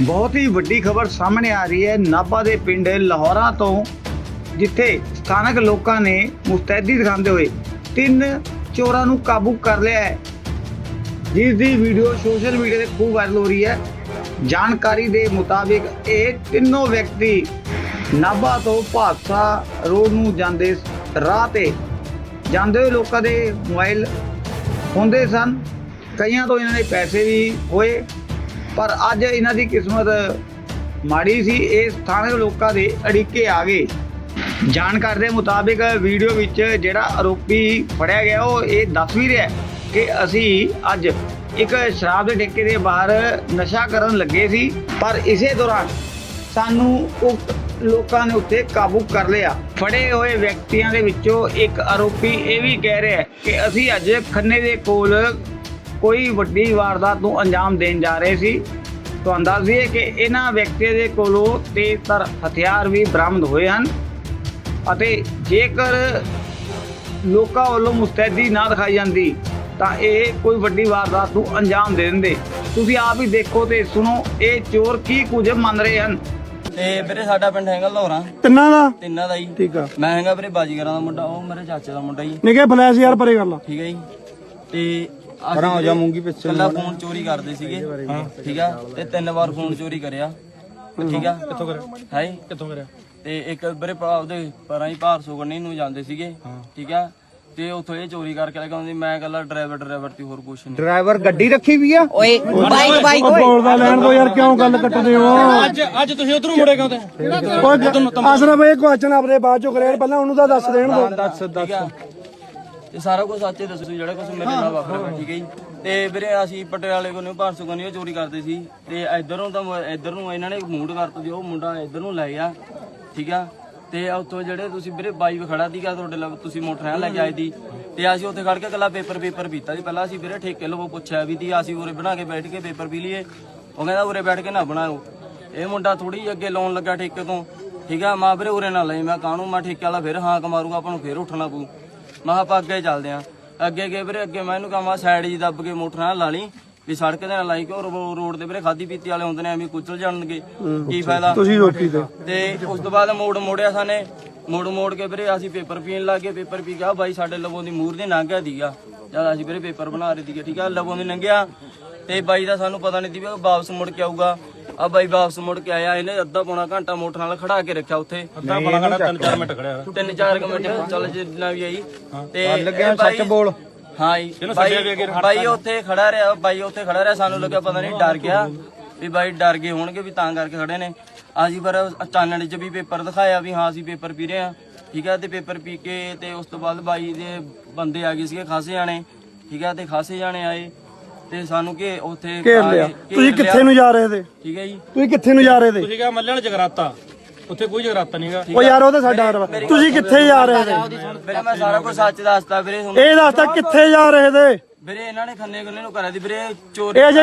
ਬਹੁਤ ਹੀ ਵੱਡੀ ਖਬਰ ਸਾਹਮਣੇ ਆ ਰਹੀ ਹੈ ਨਾਭਾ ਦੇ ਪਿੰਡ ਲਾਹੌਰਾ ਤੋਂ, ਜਿੱਥੇ ਸਥਾਨਕ ਲੋਕਾਂ ਨੇ ਮੁਸਤੈਦੀ ਦਿਖਾਉਂਦੇ ਹੋਏ ਤਿੰਨ ਚੋਰਾਂ ਨੂੰ ਕਾਬੂ ਕਰ ਲਿਆ ਹੈ। ਜਿਸ ਦੀ ਵੀਡੀਓ ਸੋਸ਼ਲ ਮੀਡੀਆ ਤੇ ਖੂਬ ਵਾਇਰਲ ਹੋ ਰਹੀ ਹੈ। ਜਾਣਕਾਰੀ ਦੇ ਮੁਤਾਬਿਕ ਇਹ ਤਿੰਨੋਂ ਵਿਅਕਤੀ ਨਾਭਾ ਤੋਂ ਭਾਦਸਾ ਰੋਡ ਨੂੰ ਜਾਂਦੇ ਰਾਹ ਤੇ ਜਾਂਦੇ ਹੋਏ ਲੋਕਾਂ ਦੇ ਮੋਬਾਈਲ ਹੁੰਦੇ ਸਨ। ਕਈਆਂ ਤੋਂ ਇਹਨਾਂ ਨੇ ਪੈਸੇ ਵੀ ਹੋਏ। ਪਰ ਅੱਜ ਇਹਨਾਂ ਦੀ ਕਿਸਮਤ ਮਾੜੀ ਸੀ। ਇਹ ਸਥਾਨਕ ਲੋਕਾਂ ਦੇ ਅੜਿੱਕੇ ਆ ਗਏ। ਜਾਣਕਾਰੀ ਦੇ ਮੁਤਾਬਿਕ ਵੀਡੀਓ ਵਿੱਚ ਜਿਹੜਾ ਆਰੋਪੀ ਫੜਿਆ ਗਿਆ, ਉਹ ਇਹ ਦੱਸ ਵੀ ਰਿਹਾ ਕਿ ਅਸੀਂ ਅੱਜ ਇੱਕ ਸ਼ਰਾਬ ਦੇ ਠੇਕੇ ਦੇ ਬਾਹਰ ਨਸ਼ਾ ਕਰਨ ਲੱਗੇ ਸੀ, ਪਰ ਇਸੇ ਦੌਰਾਨ ਸਾਨੂੰ ਉਕਤ ਲੋਕਾਂ ਨੇ ਉੱਤੇ ਕਾਬੂ ਕਰ ਲਿਆ। ਫੜੇ ਹੋਏ ਵਿਅਕਤੀਆਂ ਦੇ ਵਿੱਚੋਂ ਇੱਕ ਆਰੋਪੀ ਇਹ ਵੀ ਕਹਿ ਰਿਹਾ ਕਿ ਅਸੀਂ ਅੱਜ ਖੰਨੇ ਦੇ ਕੋਲ ਕੋਈ ਵੱਡੀ ਵਾਰਦਾਤ ਨੂੰ ਅੰਜਾਮ ਦੇਣ ਜਾ ਰਹੇ ਸੀ। ਤੁਹਾਨੂੰ ਦੱਸ ਦਈਏ ਕਿ ਇਹਨਾਂ ਵਿਅਕਤੀਆਂ ਦੇ ਕੋਲੋਂ ਤੇਜ਼ਤਰ ਹਥਿਆਰ ਵੀ ਬਰਾਮਦ ਹੋਏ ਹਨ ਅਤੇ ਜੇਕਰ ਲੋਕਾਂ ਵੱਲੋਂ ਮੁਸਤੈਦੀ ਨਾ ਦਿਖਾਈ ਜਾਂਦੀ ਤਾਂ ਇਹ ਕੋਈ ਵੱਡੀ ਵਾਰਦਾਤ ਨੂੰ ਅੰਜਾਮ ਦੇ ਦਿੰਦੇ। ਤੁਸੀਂ ਆਪ ਹੀ ਦੇਖੋ ਤੇ ਸੁਣੋ ਇਹ ਚੋਰ ਕੀ ਕੁਝ ਮੰਨ ਰਹੇ ਹਨ। ਤੇ ਵੀਰੇ ਸਾਡਾ ਪਿੰਡ ਹੈਗਾ ਲੋਰਾ ਤਿੰਨਾਂ ਦਾ? ਤਿੰਨਾਂ ਦਾ ਜੀ। ਠੀਕ ਆ। ਮੈਂ ਹੈਗਾ ਵੀਰੇ ਬਾਜੀਗਰਾਂ ਦਾ ਮੁੰਡਾ ਉਹ ਮੇਰੇ ਚਾਚੇ ਦਾ ਮੁੰਡਾ ਜੀ। ਨਿਕੇ ਫਲੈਸ਼ ਯਾਰ ਪਰੇ ਕਰ ਲਾ। ਠੀਕ ਹੈ ਜੀ। ਤੇ ਪਰਾਂ ਹੋ ਜਾ ਮੂੰਗੀ ਪਿੱਛੇ ਕੱਲਾ ਫੋਨ ਚੋਰੀ ਕਰਦੇ ਸੀਗੇ ਠੀਕ ਆ? ਤੇ ਤਿੰਨ ਵਾਰ ਫੋਨ ਚੋਰੀ ਕਰਿਆ। ਠੀਕ ਆ? ਕਿੱਥੋਂ ਕਰਿਆ? ਹੈ? ਕਿੱਥੋਂ ਕਰਿਆ? ਤੇ ਇੱਕ ਵੀਰੇ ਭਾ ਉਹਦੇ ਪਰਾਂ ਹੀ ਭਾਰਸੋ ਗੰਨੀ ਨੂੰ ਜਾਂਦੇ ਸੀਗੇ ਠੀਕ ਆ? ਤੇ ਉੱਥੋਂ ਇਹ ਚੋਰੀ ਕਰਕੇ ਲੈ ਕੇ ਆਉਂਦੀ ਮੈਂ ਕੱਲਾ ਡਰਾਈਵਰ ਡਰਾਈਵਰ ਤੇ ਹੋਰ ਕੁਛ ਨਹੀਂ। ਡਰਾਈਵਰ ਗੱਡੀ ਰੱਖੀ ਵੀ ਆ? ਓਏ ਬਾਈਕ ਬਾਈਕ ਉਹ ਬੋਲਦਾ ਲੈਣ ਦੋ ਯਾਰ ਕਿਉਂ ਗੱਲ ਕੱਟਦੇ ਹੋ? ਅੱਜ ਅੱਜ ਤੁਸੀਂ ਉਧਰੋਂ ਮੁੜੇ ਕਿਉਂ ਤੇ? ਓਏ ਅਸਰਫ ਇਹ ਕੁਐਸਚਨ ਆਪਰੇ ਬਾਅਦ ਚੋਂ ਕਰਿਆ ਪਹਿਲਾਂ ਉਹਨੂੰ ਤਾਂ ਦੱਸ ਦੇਣ ਦੋ। ਦੱਸ ਆ? ਤੇ ਸਾਰਾ ਕੁਝ ਸੱਚੇ ਦੱਸੋ ਤੁਸੀਂ ਜਿਹੜਾ ਕੁਝ ਮੇਰੇ ਨਾਲ ਵਾਪਰਿਆ ਠੀਕ ਹੈ ਜੀ? ਤੇ ਵੀਰੇ ਅਸੀਂ ਪਟਿਆਲੇ ਕੋਲੋਂ ਭਾਰਸੋ ਕੋਲੋਂ ਚੋਰੀ ਕਰਦੇ ਸੀ। ਤੇ ਇਧਰੋਂ ਤਾਂ ਇੱਧਰ ਨੂੰ ਇਹਨਾਂ ਨੇ ਮੂਡ ਕਰਤ ਦਿਓ ਉਹ ਮੁੰਡਾ ਇੱਧਰ ਨੂੰ ਲੈ ਗਿਆ ਠੀਕ ਆ? ਤੇ ਉੱਥੋਂ ਜਿਹੜੇ ਤੁਸੀਂ ਵੀਰੇ ਬਾਈ ਖੜਾ ਸੀਗਾ ਤੁਹਾਡੇ ਲਈ ਤੁਸੀਂ ਮੋਟਰ ਲੈ ਕੇ ਆਏ ਦੀ ਤੇ ਅਸੀਂ ਉੱਥੇ ਖੜ ਕੇ ਕੱਲਾ ਪੇਪਰ ਪੇਪਰ ਪੀਤਾ ਸੀ ਪਹਿਲਾਂ ਅਸੀਂ ਵੀਰੇ ਠੇਕੇ ਲਵੋ ਪੁੱਛਿਆ ਵੀ ਦੀ ਅਸੀਂ ਉਰੇ ਬਣਾ ਕੇ ਬੈਠ ਕੇ ਪੇਪਰ ਪੀ ਲਈਏ। ਉਹ ਕਹਿੰਦਾ ਉਰੇ ਬੈਠ ਕੇ ਨਾ ਬਣਾਓ ਇਹ ਮੁੰਡਾ ਥੋੜੀ ਅੱਗੇ ਲਾਉਣ ਲੱਗਾ ਠੇਕੇ ਤੋਂ ਠੀਕ ਆ? ਮਾਂ ਵੀਰੇ ਉਰੇ ਨਾ ਲਈ ਮੈਂ ਕਾਹਨੂੰ? ਮੈਂ ਠੇਕੇ ਵਾਲਾ ਫਿਰ ਹਾਕ ਮਾਰੂਗਾ ਆਪਾਂ ਨੂੰ ਫਿਰ ਉੱਠਣਾ ਪਊ। ਮੈਂ ਆਪਾਂ ਅੱਗੇ ਚੱਲਦੇ ਆਂ। ਅੱਗੇ ਗਏ ਵੀਰੇ ਅੱਗੇ ਮੈਂ ਇਹਨੂੰ ਕਹਾਂ ਸਾਈਡ ਜੀ ਦੱਬ ਕੇ ਮੋਟਰ ਨਾਲ ਲਾ ਲਈ ਵੀ ਸੜਕ ਦੇ ਨਾਲ ਲਾਈ ਕਿਉਂ ਰੋਡ ਦੇ ਵੀਰੇ ਖਾਦੀ ਪੀਤੀ ਵਾਲੇ ਹੁੰਦੇ ਨੇ ਐਵੇਂ ਕੁਚਲ ਜਾਣਗੇ। ਕੀ ਫਾਇਦਾ? ਤੁਸੀਂ ਰੋਟੀ ਤੇ। ਤੇ ਉਸ ਤੋਂ ਬਾਅਦ ਮੋੜ ਮੋੜਿਆ ਸਾਨੇ ਮੋੜ ਮੋੜ ਕੇ ਵੀਰੇ ਅਸੀਂ ਪੇਪਰ ਪੀਣ ਲੱਗ ਗਏ ਪੇਪਰ ਪੀ ਕੇ ਆ ਬਾਈ ਸਾਡੇ ਲਵੋਂ ਦੀ ਮੂਰ ਦੀ ਲੰਘਿਆ ਦੀਗਾ ਜਦ ਅਸੀਂ ਵੀਰੇ ਪੇਪਰ ਬਣਾ ਰਹੇ ਸੀਗੇ ਠੀਕ ਆ ਲਵੋਂ ਦੀ ਲੰਘਿਆ ਤੇ ਬਾਈ ਦਾ ਸਾਨੂੰ ਪਤਾ ਨਹੀਂ ਸੀ ਵੀ ਉਹ ਵਾਪਸ ਮੁੜ ਕੇ ਆਊਗਾ। ਆ ਬਾਈ ਵਾਪਸ ਮੁੜ ਕੇ ਆਇਆ ਇਹਨੇ ਅੱਧਾ ਪੌਣਾ ਘੰਟਾ ਮੋਟਰ ਨਾਲ ਖੜਾ ਕੇ ਰੱਖਿਆ ਉੱਥੇ। ਅੱਧਾ ਬੜਾ ਘੰਟਾ ਤਿੰਨ ਚਾਰ ਮਿੰਟ ਖੜਿਆ ਤਿੰਨ ਚਾਰ ਕੁ ਮਿੰਟ ਚੱਲ ਜਿੰਨਾ ਵੀ ਆਈ। ਤੇ ਲੱਗਿਆ ਸੱਚ ਬੋਲ। ਹਾਂ ਜੀ ਬਾਈ ਬਾਈ ਉੱਥੇ ਖੜਾ ਰਿਹਾ ਬਾਈ ਉੱਥੇ ਖੜਾ ਰਿਹਾ ਸਾਨੂੰ ਲੱਗਿਆ ਪਤਾ ਨਹੀਂ ਡਰ ਗਿਆ ਵੀ ਬਾਈ ਡਰ ਗਏ ਹੋਣਗੇ ਵੀ ਤਾਂ ਕਰਕੇ ਖੜੇ ਨੇ। ਅਸੀਂ ਪਰ ਚਾਨਣ 'ਚ ਵੀ ਪੇਪਰ ਦਿਖਾਇਆ ਵੀ ਹਾਂ ਅਸੀਂ ਪੇਪਰ ਪੀ ਰਹੇ ਹਾਂ। ਠੀਕ ਹੈ ਤੇ ਪੇਪਰ ਪੀ ਕੇ ਤੇ ਉਸ ਤੋਂ ਬਾਅਦ ਬਾਈ ਦੇ ਬੰਦੇ ਆ ਗਏ ਸੀਗੇ ਖਾਸੇ ਜਾਣੇ। ਠੀਕ ਹੈ ਤੇ ਖਾਸੇ ਜਾਣੇ ਆਏ। ਤੇ ਸਾਨੂੰ ਕਿ ਉੱਥੇ ਘੇਰ ਲਿਆ। ਤੁਸੀਂ ਕਿੱਥੇ। ਨੂੰ ਜਾ ਰਹੇ ਤੇ ਠੀਕ ਹੈ ਜੀ। ਤੁਸੀਂ ਕਿੱਥੇ ਨੂੰ ਜਾ ਰਹੇ ਤੇ ਤੁਸੀਂ ਕਿਹਾ ਮੱਲੇ ਜਗਰਾਤਾ। ਉੱਥੇ ਕੋਈ ਜਗਰਾਤਾ ਨਹੀਂਗਾ ਓ ਯਾਰ ਉਹ ਤਾਂ ਸਾਡਾ ਹਰਵਾ ਤੁਸੀਂ ਕਿੱਥੇ ਜਾ ਰਹੇ ਤੇ ਵੀਰੇ ਮੈਂ ਸਾਰਾ ਕੁਝ ਸੱਚ ਦੱਸਦਾ ਵੀਰੇ ਤੁਹਾਨੂੰ। ਇਹ ਦੱਸਦਾ ਕਿੱਥੇ ਜਾ ਰਹੇ ਤੇ ਵੀਰੇ ਇਹਨਾਂ ਨੇ ਖੰਨੇ ਖੰਨੇ ਨੂੰ ਕਰਿਆ ਦੀ ਵੀਰੇ ਚੋਰੀ ਇਹ ਅਜੇ ਵੀ